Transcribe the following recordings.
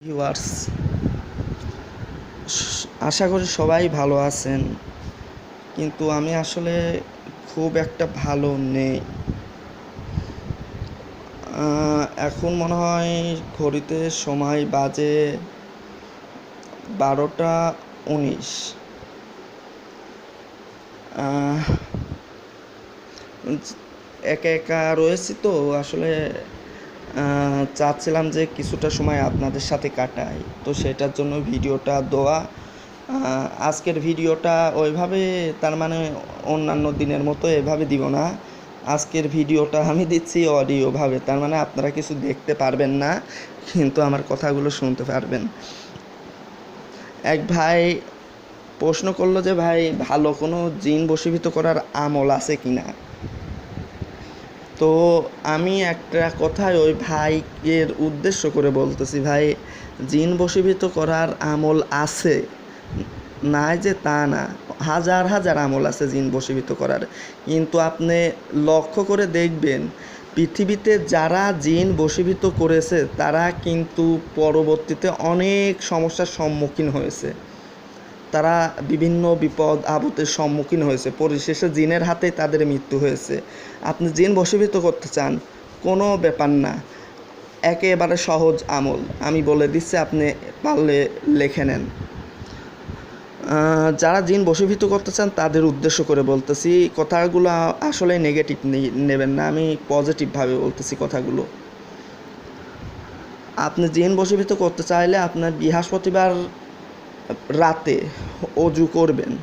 Viewers আশা করি সবাই ভালো আছেন, কিন্তু আমি আসলে খুব একটা ভালো নেই। এখন মনে হয় ঘড়িতে সময় বাজে বারোটা উনিশ। একা একা রয়েছি তো, আসলে চাচ্ছিলাম যে কিছুটা সময় আপনাদের সাথে কাটাই। তো সেটার জন্য ভিডিওটা দেওয়া। আজকের ভিডিওটা ওইভাবে, তার মানে অন্যান্য দিনের মতো এভাবে দিব না। আজকের ভিডিওটা আমি দিচ্ছি অডিওভাবে তার মানে আপনারা কিছু দেখতে পারবেন না, কিন্তু আমার কথাগুলো শুনতে পারবেন। এক ভাই প্রশ্ন করল যে, ভাই, ভালো কোনো জিন বশীভূত করার আমল আছে কিনা? তো আমি একটা কথায় ওই ভাইয়ের উদ্দেশ্য করে বলতেছি, ভাই, জিন বশীভূত করার আমল আছে, নাই যে তা না। হাজার হাজার আমল আছে জিন বশীভূত করার। কিন্তু আপনি লক্ষ্য করে দেখবেন, পৃথিবীতে যারা জিন বশীভূত করেছে, তারা কিন্তু পরবর্তীতে অনেক সমস্যার সম্মুখীন হয়েছে। তারা বিভিন্ন বিপদ আপদের সম্মুখীন হয়েছে। পরিশেষে জিনের হাতে তাদের মৃত্যু হয়েছে। আপনি জিন বশীভূত করতে চান, কোনো ব্যাপার না। একেবারে সহজ আমল। আমি বলে দিচ্ছি, আপনি পারলে লেখে নেন। যারা জিন বশীভূত করতে চান, তাদের উদ্দেশ্য করে বলতেছি, কথাগুলো আসলে নেগেটিভ নেবেন না। আমি পজিটিভভাবে বলতেছি কথাগুলো। আপনি জিন বশীভূত করতে চাইলে আপনার বৃহস্পতিবার রাতে অজু করবেন।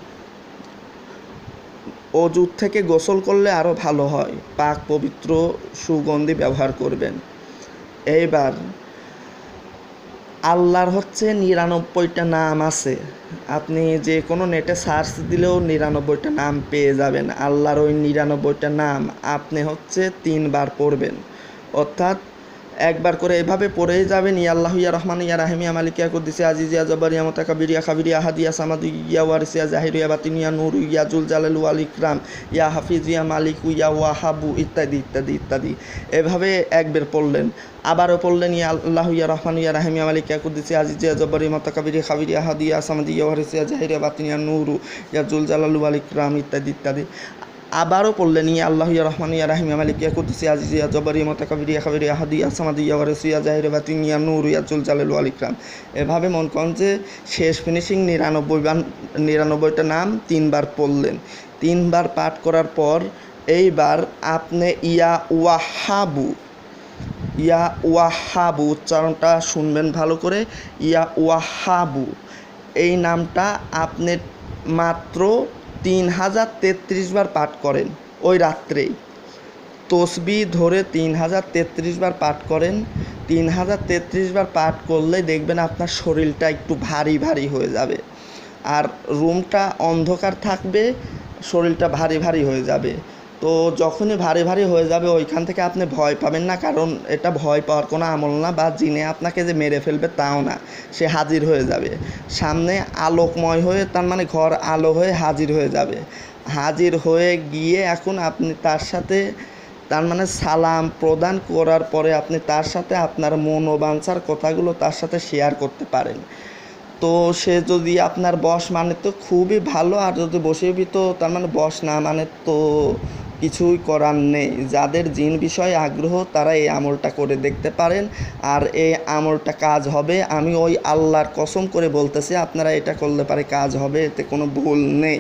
অজুর থেকে গোসল করলে আরও ভালো হয়। পাক, পবিত্র সুগন্ধি ব্যবহার করবেন। এইবার আল্লাহর হচ্ছে নিরানব্বইটা নাম আছে। আপনি যে কোনো নেটে সার্চ দিলেও নিরানব্বইটা নাম পেয়ে যাবেন। আল্লাহর ওই নিরানব্বইটা নাম আপনি হচ্ছে তিনবার পড়বেন। অর্থাৎ একবার করে এভাবে পড়েই যাবেন। ইয়া আল্লাহ, ইয়া রহমান, ইয়া রাহিম, ইয়া মালিক, ইয়া কুদ্দিস, ইয়া আজিজ, ইয়া জব্বার মুতাকাব্বির, ইয়া খাবির, ইয়া হাদি, ইয়া সামাদ, ইয়া ওয়ারিস, ইয়া জাহির, ইয়া বাতিন, ইয়া নূর, ইয়া জুল জালাল ওয়াল ইকরাম, ইয়া হাফিজ, ইয়া মালিক, ইয়া ওয়াহাবু, ইত্যাদি ইত্যাদি ইত্যাদি। এভাবে একবার পড়লেন, আবারও পড়লেন, ইয়া আল্লাহ, ইয়া রহমান, ইয়া রাহিম, ইয়া মালিক, ইয়া কুদ্দিস, ইয়া আজিজ, ইয়া জব্বার মুতাকাব্বির, ইয়া খাবির, ইয়া হাদি, ইয়া সামাদ, ইয়া ওয়ারিস, ইয়া জাহির, ইয়া বাতিন, ইয়া নূর, ইয়া জুল জালাল ওয়াল ইকরাম, ইত্যাদি ইত্যাদি। আবারও পড়লেন, ইয়া আল্লাহ, ইয়া রহমান, ইয়া রাহিম, ইয়া মালিক, ইয়া কুদ্দুস, ইয়া আজিজ, ইয়া জব্বার, ইয়া মুতাকাব্বির, ইয়া খাবির, ইয়া হাদি, ইয়া সামাদ, ইয়া ওয়ারিস, ইয়া জাহির বাতিন, ইয়া নূর, ইয়া জুল জালাল ওয়াল ইকরাম। এভাবে মন যে শেষ ফিনিশিং নিরানব্বই নিরানব্বইটা নাম তিনবার পড়লেন। তিনবার পাঠ করার পর এইবার আপনি ইয়া ওয়াহাবু ইয়া ওয়াহাবু উচ্চারণটা শুনবেন ভালো করে, ইয়া ওয়াহাবু। এই নামটা আপনি মাত্র তিন হাজার তেত্রিশ বার পাঠ করেন ওই রাত্রেই। তসবি ধরে তিন হাজার তেত্রিশ বার পাঠ করেন। তিন হাজার তেত্রিশ বার পাঠ করলে দেখবেন আপনার শরীরটা একটু ভারী ভারী হয়ে যাবে। আর রুমটা অন্ধকার থাকবে, শরীরটা ভারী ভারী হয়ে যাবে। তো যখনই ভারী ভারী হয়ে যাবে, ওইখান থেকে আপনি ভয় পাবেন না। কারণ এটা ভয় পাওয়ার কোনো আমল না বা জিনে আপনাকে যে মেরে ফেলবে তাও না, সে হাজির হয়ে যাবে। সামনে আলোকময় হয়ে, তার মানে ঘর আলো হয়ে হাজির হয়ে যাবে। হাজির হয়ে গিয়ে এখন আপনি তার সাথে, তার মানে সালাম প্রদান করার পরে আপনি তার সাথে আপনার মনোবাঞ্ছার কথাগুলো তার সাথে শেয়ার করতে পারেন। তো সে যদি আপনার বস মানে তো খুবই ভালো, আর যদি বসীভূত তার মানে বস না মানে তো কিছুই করার নেই। যাদের জিন বিষয়ে আগ্রহ, তারা এই আমলটা করে দেখতে পারেন। আর এই আমলটা কাজ হবে। আমি ওই আল্লাহর কসম করে বলতেছি, আপনারা এটা করলে পারে কাজ হবে, এতে কোনো ভুল নেই।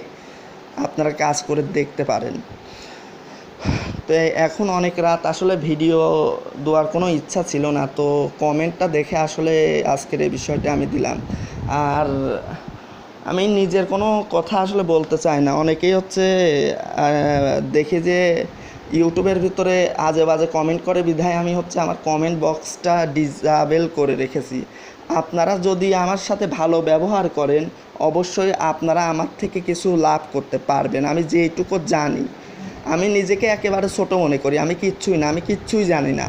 আপনারা কাজ করে দেখতে পারেন। তো এখন অনেক রাত, আসলে ভিডিও দেওয়ার কোনো ইচ্ছা ছিল না। তো কমেন্টটা দেখে আসলে আজকের এই বিষয়টা আমি দিলাম। আর আমি নিজের কোনো কথা আসলে বলতে চাই না। অনেকেই হচ্ছে দেখে যে ইউটিউবের ভিতরে আজে বাজে কমেন্ট করে, বিধায় আমি হচ্ছে আমার কমেন্ট বক্সটা ডিজাবেল করে রেখেছি। আপনারা যদি আমার সাথে ভালো ব্যবহার করেন, অবশ্যই আপনারা আমার থেকে কিছু লাভ করতে পারবেন। আমি যেইটুকু জানি, আমি নিজেকে একেবারে ছোট মনে করি। আমি কিচ্ছুই না, আমি কিচ্ছুই জানি না।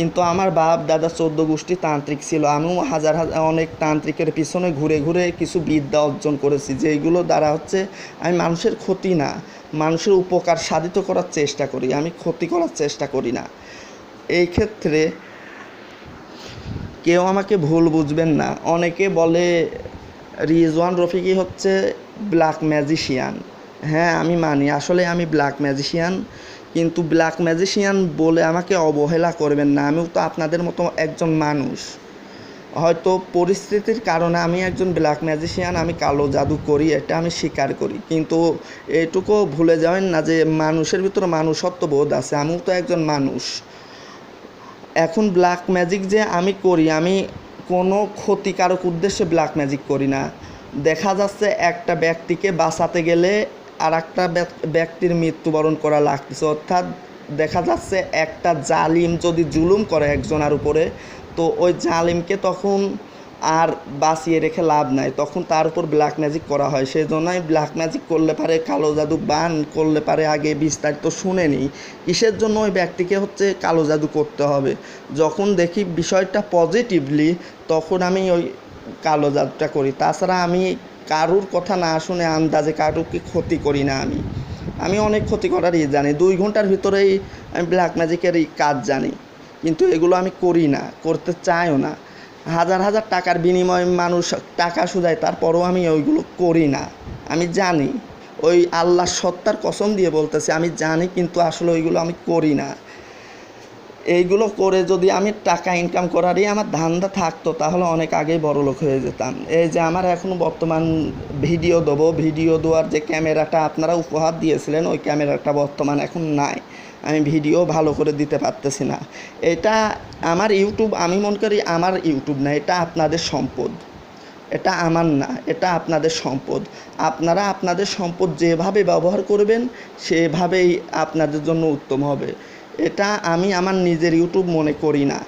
কিন্তু আমার বাপ, দাদা চোদ্দ গোষ্ঠী তান্ত্রিক ছিল। আমিও হাজার হাজার, অনেক তান্ত্রিকের পিছনে ঘুরে ঘুরে কিছু বিদ্যা অর্জন করেছি, যেইগুলো দ্বারা হচ্ছে আমি মানুষের ক্ষতি না, মানুষের উপকার সাধিত করার চেষ্টা করি, আমি ক্ষতি করার চেষ্টা করি না। এই ক্ষেত্রে কেউ আমাকে ভুল বুঝবেন না। অনেকে বলে, রিজওয়ান রফিকি হচ্ছে ব্ল্যাক ম্যাজিশিয়ান হ্যাঁ আমি মানি। আসলে আমি ব্ল্যাক ম্যাজিশিয়ান কিন্তু ব্ল্যাক ম্যাজিশিয়ান বলে আমাকে অবহেলা করবেন না। আমিও তো আপনাদের মতো একজন মানুষ। হয়তো পরিস্থিতির কারণে আমি একজন ব্ল্যাক ম্যাজিশিয়ান আমি কালো জাদু করি, এটা আমি স্বীকার করি। কিন্তু এটুকু ভুলে যাবেন না যে মানুষের ভিতরে মানুষত্ব বোধ আছে। আমিও তো একজন মানুষ। এখন ব্ল্যাক ম্যাজিক যে আমি করি, আমি কোনো ক্ষতিকারক উদ্দেশ্যে ব্ল্যাক ম্যাজিক করি না। দেখা যাচ্ছে একটা ব্যক্তিকে বাঁচাতে গেলে আর একটা ব্যক্তির মৃত্যুবরণ করা লাগতেছে। অর্থাৎ দেখা যাচ্ছে একটা জালিম যদি জুলুম করে একজনের উপরে, তো ওই জালিমকে তখন আর বাঁচিয়ে রেখে লাভ নাই। তখন তার উপর ব্ল্যাক ম্যাজিক করা হয়। সেই জন্যই ব্ল্যাক ম্যাজিক করলে পারে কালো জাদু বান করলে পারে আগে বিস্তারিত শুনে নিই। কিসের জন্য ওই ব্যক্তিকে হচ্ছে কালো জাদু করতে হবে? যখন দেখি বিষয়টা পজিটিভলি তখন আমি ওই কালো জাদুটা করি। তাছাড়া আমি কারুর কথা না শুনে আন্দাজে কারুরকে ক্ষতি করি না আমি। আমি অনেক ক্ষতি করারই জানি। দুই ঘণ্টার ভিতরেই আমি ব্ল্যাক ম্যাজিকের এই কাজ জানি। কিন্তু এগুলো আমি করি না, করতে চাইও না। হাজার হাজার টাকার বিনিময়ে মানুষ টাকা সুদায়, তারপরেও আমি ওইগুলো করি না। আমি জানি। ওই আল্লাহ সত্তার কসম দিয়ে বলতেছি, আমি জানি কিন্তু আসলে ওইগুলো আমি করি না। এইগুলো করে যদি আমি টাকা ইনকাম করারই আমার ধান্দা থাকতো, তাহলে অনেক আগেই বড় লোক হয়ে যেতাম। এই যে আমার এখনও বর্তমান ভিডিও দেবো, ভিডিও দেওয়ার যে ক্যামেরাটা আপনারা উপহার দিয়েছিলেন, ওই ক্যামেরাটা বর্তমান এখন নাই। আমি ভিডিও ভালো করে দিতে পারতেছি না। এটা আমার ইউটিউব, আমি মনে করি আমার ইউটিউব না, এটা আপনাদের সম্পদ। এটা আমার না, এটা আপনাদের সম্পদ। আপনারা আপনাদের সম্পদ যেভাবে ব্যবহার করবেন, সেভাবেই আপনাদের জন্য উত্তম হবে। এটা আমি আমার নিজের ইউটিউব মনে করি না।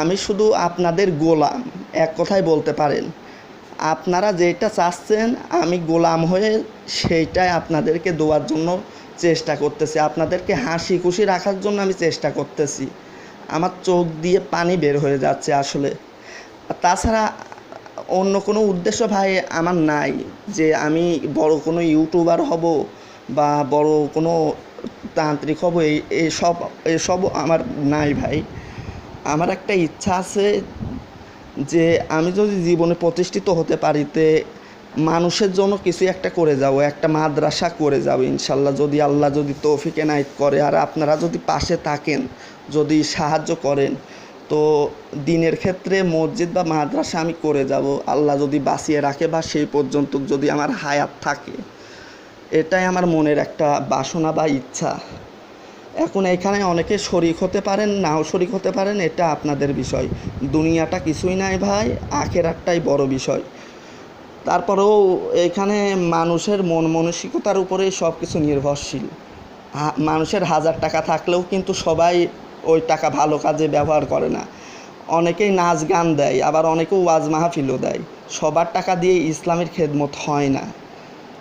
আমি শুধু আপনাদের গোলাম, এক কথায় বলতে পারেন। আপনারা যেটা চাচ্ছেন, আমি গোলাম হয়ে সেইটাই আপনাদেরকে দেওয়ার জন্য চেষ্টা করতেছি। আপনাদেরকে হাসি খুশি রাখার জন্য আমি চেষ্টা করতেছি। আমার চোখ দিয়ে পানি বের হয়ে যাচ্ছে আসলে। তাছাড়া অন্য কোনো উদ্দেশ্য ভাই আমার নাই যে আমি বড় কোনো ইউটিউবার হব বা বড় কোনো তান্ত্রিক হব, এই এসব এসবও আমার নাই ভাই। আমার একটা ইচ্ছা আছে যে আমি যদি জীবনে প্রতিষ্ঠিত হতে পারি, তে মানুষের জন্য কিছু একটা করে যাব, একটা মাদ্রাসা করে যাব, ইনশাল্লাহ। যদি আল্লাহ যদি তৌফিক এনায়েত করে, আর আপনারা যদি পাশে থাকেন, যদি সাহায্য করেন, তো দিনের ক্ষেত্রে মসজিদ বা মাদ্রাসা আমি করে যাব। আল্লাহ যদি বাঁচিয়ে রাখে বা সেই পর্যন্ত যদি আমার হায়াত থাকে। এটাই আমার মনের একটা বাসনা বা ইচ্ছা। এখন এখানে অনেকে শরিক হতে পারেন, নাও শরিক হতে পারেন, এটা আপনাদের বিষয়। দুনিয়াটা কিছুই নাই ভাই, আখেরাতটাই বড় বিষয়। তারপরেও এখানে মানুষের মন মানসিকতার উপরে সব কিছু নির্ভরশীল মানুষের হাজার টাকা থাকলেও কিন্তু সবাই ওই টাকা ভালো কাজে ব্যবহার করে না। অনেকেই নাচ গান দেয়, আবার অনেকেও ওয়াজ মাহফিলও দেয়। সবার টাকা দিয়ে ইসলামের খেদমত হয় না।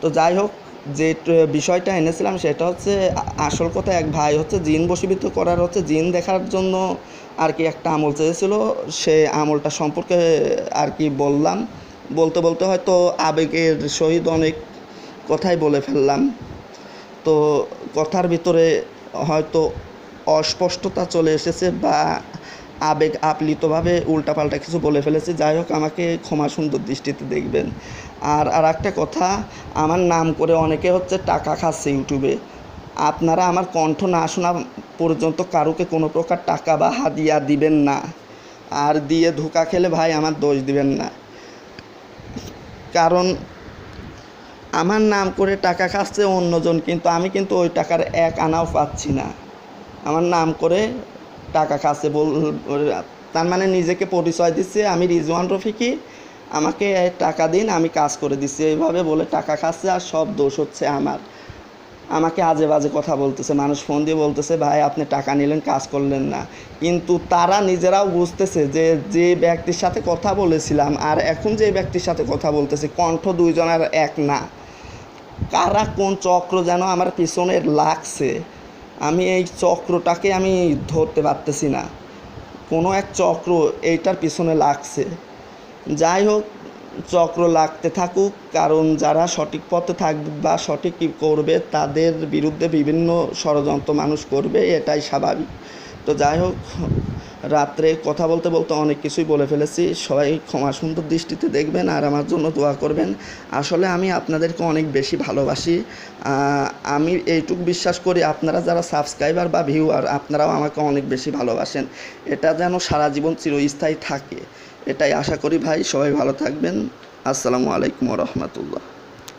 তো যাই হোক যে বিষয়টা এনেছিলাম সেটা হচ্ছে আসল কথা এক ভাই হচ্ছে জিন বশীভূত করার হচ্ছে জিন দেখার জন্য আর কি একটা আমল চেয়েছিল। সে আমলটা সম্পর্কে আর কি বললাম। বলতে বলতে হয়তো আবেগের সহিত অনেক কথাই বলে ফেললাম। তো কথার ভিতরে হয়তো অস্পষ্টতা চলে এসেছে বা আবেগ আপ্লিতভাবে উল্টাপাল্টা কিছু বলে ফেলেছে। যাই হোক, আমাকে ক্ষমা সুন্দর দৃষ্টিতে দেখবেন। আর আর একটা কথা, আমার নাম করে অনেকে হচ্ছে টাকা খাচ্ছে ইউটিউবে। আপনারা আমার কণ্ঠ না শোনা পর্যন্ত কারুকে কোনো প্রকার টাকা বা হাদিয়া দিবেন না। আর দিয়ে ধোকা খেলে ভাই আমার দোষ দিবেন না। কারণ আমার নাম করে টাকা খাচ্ছে অন্যজন, কিন্তু আমি কিন্তু ওই টাকার এক আনাও পাচ্ছি না। আমার নাম করে টাকা খাচ্ছে বল তার মানে নিজেকে পরিচয় দিচ্ছে। আমি রিজওয়ান রফিকি, আমাকে টাকা দিন, আমি কাজ করে দিচ্ছি। এইভাবে বলে টাকা খাচ্ছে আর সব দোষ হচ্ছে আমার। আমাকে আজে বাজে কথা বলতেছে, মানুষ ফোন দিয়ে বলতেছে, ভাই, আপনি টাকা নিলেন, কাজ করলেন না। কিন্তু তারা নিজেরাও বুঝতেছে যে যে ব্যক্তির সাথে কথা বলেছিলাম আর এখন যে ব্যক্তির সাথে কথা বলতেছে, কণ্ঠ দুইজনের এক না। কারা কোন চক্র যেন আমার পিছনে লাগছে? আমি এই চক্রটাকে আমি ধরতে পারতেছি না। কোনো এক চক্র এইটার পিছনে লাগছে। যাই হোক, চক্র লাগতে থাকুক, কারণ যারা সঠিক পথে থাকবে বা সঠিক করবে, তাদের বিরুদ্ধে বিভিন্ন ষড়যন্ত্র মানুষ করবে, এটাই স্বাভাবিক। তো যাই হোক রাত্রে কথা বলতে বলতে অনেক কিছুই বলে ফেলেছি। সবাই ক্ষমা সুন্দর দৃষ্টিতে দেখবেন আর আমার জন্য দোয়া করবেন। আসলে আমি আপনাদেরকে অনেক বেশি ভালোবাসি। আমি এইটুক বিশ্বাস করি আপনারা যারা সাবস্ক্রাইবার বা ভিউয়ার, আপনারাও আমাকে অনেক বেশি ভালোবাসেন। এটা যেন সারা জীবন চিরস্থায়ী থাকে। এটাই আশা করি ভাই। সবাই ভালো থাকবেন। আসসালামু আলাইকুম রহমতুল্লাহ।